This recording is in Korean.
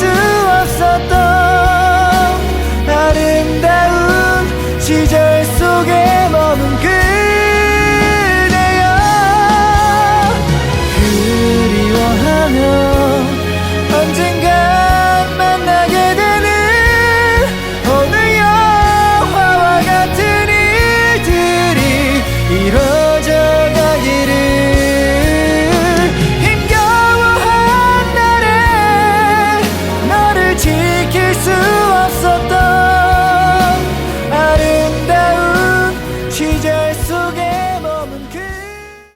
수 없었던 아름다운 시절 속에 머문 그대여 그리워하며